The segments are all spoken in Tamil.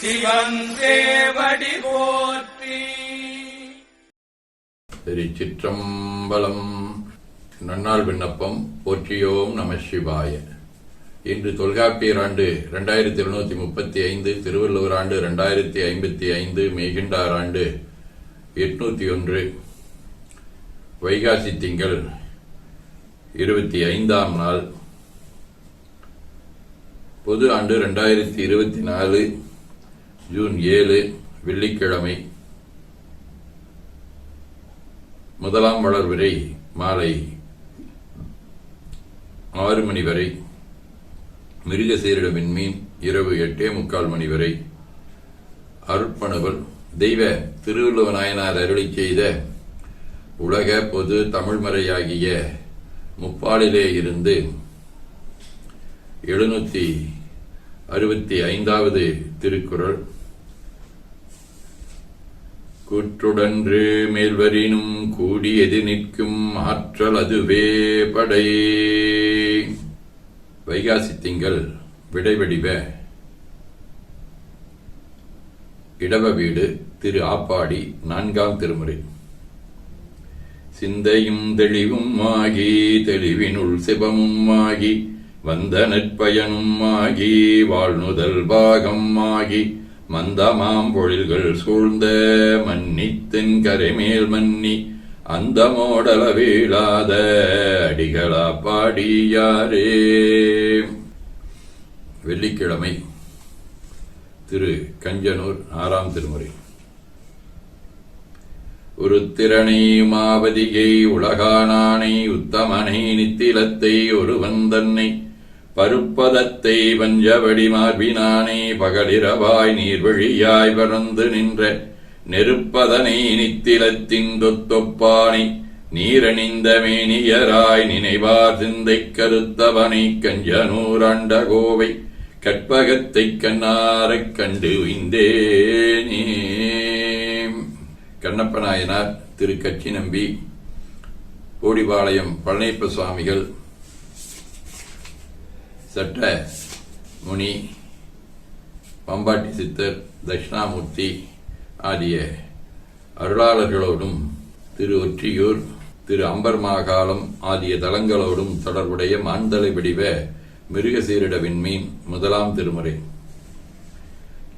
சிவன் தேவடி போற்றி. திருச்சிற்றம்பலம். நன்னாள் விண்ணப்பம் போற்றியோம் நம சிவாய. இன்று தொல்காப்பியர் ஆண்டு இரண்டாயிரத்தி எழுநூத்தி முப்பத்தி ஐந்து திருவள்ளுவர் ஆண்டு இரண்டாயிரத்தி ஐம்பத்தி ஐந்து மெய்கிண்டார் ஆண்டு எட்நூத்தி ஒன்று. வைகாசி திங்கள் இருபத்தி ஐந்தாம் நாள். பொது ஆண்டு ரெண்டாயிரத்தி இருபத்தி நாலு ஜூன் ஏழு வெள்ளிக்கிழமை. முதலாம் மலர் வரை மாலை ஆறு மணி வரை. மிருகசீரிட விண்மீன் இரவு எட்டே முக்கால் மணி வரை. அருட்பணுவல் தெய்வ திருவள்ளுவ நாயனார் அருளி செய்த உலக பொது தமிழ்மறையாகிய முப்பாலிலே இருந்து எழுநூத்தி அறுபத்தி ஐந்தாவது திருக்குறள். கூற்றுடன்று மேல்வரினும் கூடியது நிற்கும் ஆற்றல் அதுவே படை. வைகாசி திங்கள் விடைவடிவ இடவ வீடு திரு ஆப்பாடி நான்காம் திருமுறை. சிந்தையும் தெளிவும் ஆகி தெளிவினுள் சிவமும் ஆகி வந்த நற்பயனும் ஆகி வாழ்நுதல் பாகம் ஆகி மந்தமாம் பொழில்கள் சூழ்ந்த மன்னித்தின் கரைமேல் மன்னி அந்த மோடல வீழாத அடிகளா பாடியாரே. வெள்ளிக்கிழமை திரு கஞ்சனூர் ஆறாம் திருமுறை. ஒரு திறனை மாவதிகை உலகானானை உத்தமனை நித்திலத்தை ஒருவன் தன்னை பருப்பதத்தை வஞ்சவடி மார்பினானே பகலிரவாய் நீர்வழியாய் பறந்து நின்ற நெருப்பதனை நித்திலத்தின் தொத்தொப்பானை நீரணிந்த மேனியராய் நினைவார் சிந்தை கருத்தவனை கஞ்சனூராண்ட கோவை கற்பகத்தைக் கண்ணாரக் கண்டு விந்தேனே கண்ணப்ப நாயனார் திரு கச்சி நம்பி கோடிபாளையம் பழனியப்ப சுவாமிகள் சட்ட முனி பம்பாட்டி சித்தர் தட்சிணாமூர்த்தி ஆகிய அருளாளர்களோடும் திரு ஒற்றியூர் திரு அம்பர் மாகாளம் ஆகிய தலங்களோடும் தொடர்புடைய மாந்தலை வடிவ மிருகசீரிட விண்மீன் முதலாம் திருமுறை.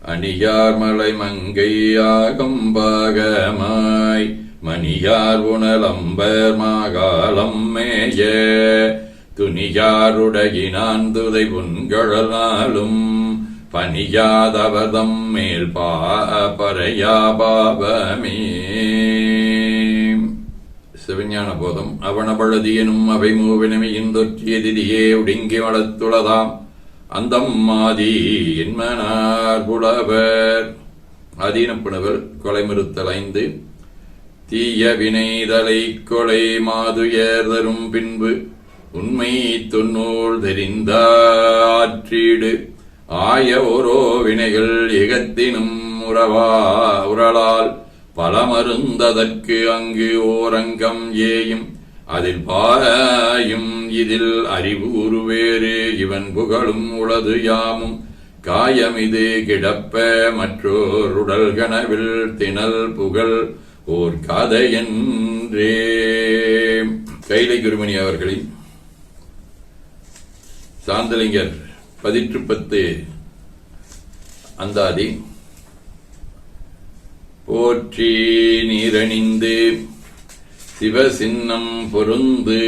அணியார் மலை மங்கையாகம்பாகமாய் மணியார் உணலம்பர் மாகாலம் மேய துணியாருடையினான் துதை புன்கழலாலும் பணியாதவதம் மேல் பா பறையா சிவஞான போதம் அவனபழுதியனும் அவை மூவினமையின் தொற்றியதிதியே ஒடுங்கி வளத்துளதாம் அந்தம் மாதி என்மனார் புலவர். அதீனப்புணவர் கொலைமிருத்தல் ஐந்து தீய வினைதலை கொலை மாதுயர் தரும் பின்பு உண்மை தொன்னூல் தெரிந்தாற்றீடு. ஆய ஓரோ வினைகள் எகத்தினும் உறவா உரளால் பலமருந்ததற்கு அங்கு ஓரங்கம் ஏயும். அதில் பாயும் இதில் அறிவு வேறு இவன் புகழும் உளது யாமும். காயமிது கிடப்ப மற்றோர் உடல் கனவில் திணல் புகழ் ஓர் கதையென்றே. கைலை குருமணி அவர்களின் சாந்தலிங்கர் பதிற்று பத்து அந்தாதி. போற்றி நீரணிந்து சிவசின்னம் பொருந்து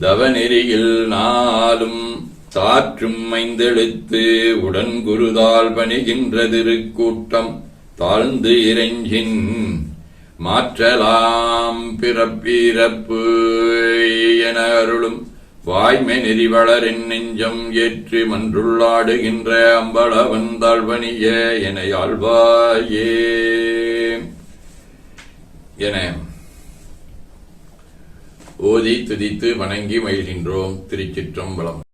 தவநெறியில் நாளும் சாற்றும் மைந்தெழுத்து உடன் குருதால் பணிகின்ற திருக்கூட்டம் தாழ்ந்து இறைஞ்சின் மாற்றலாம் பிறப்பிறப்பு என அருளும் வாய்மை நெறிவளர் என் நெஞ்சம் ஏற்று மன்றுள்ளாடுகின்ற அம்பளவன் தாழ்வணிய என ஆழ்வாயே. என ஓதி துதித்து வணங்கி மகிழ்கின்றோம் திருச்சிற்றம்பலம்.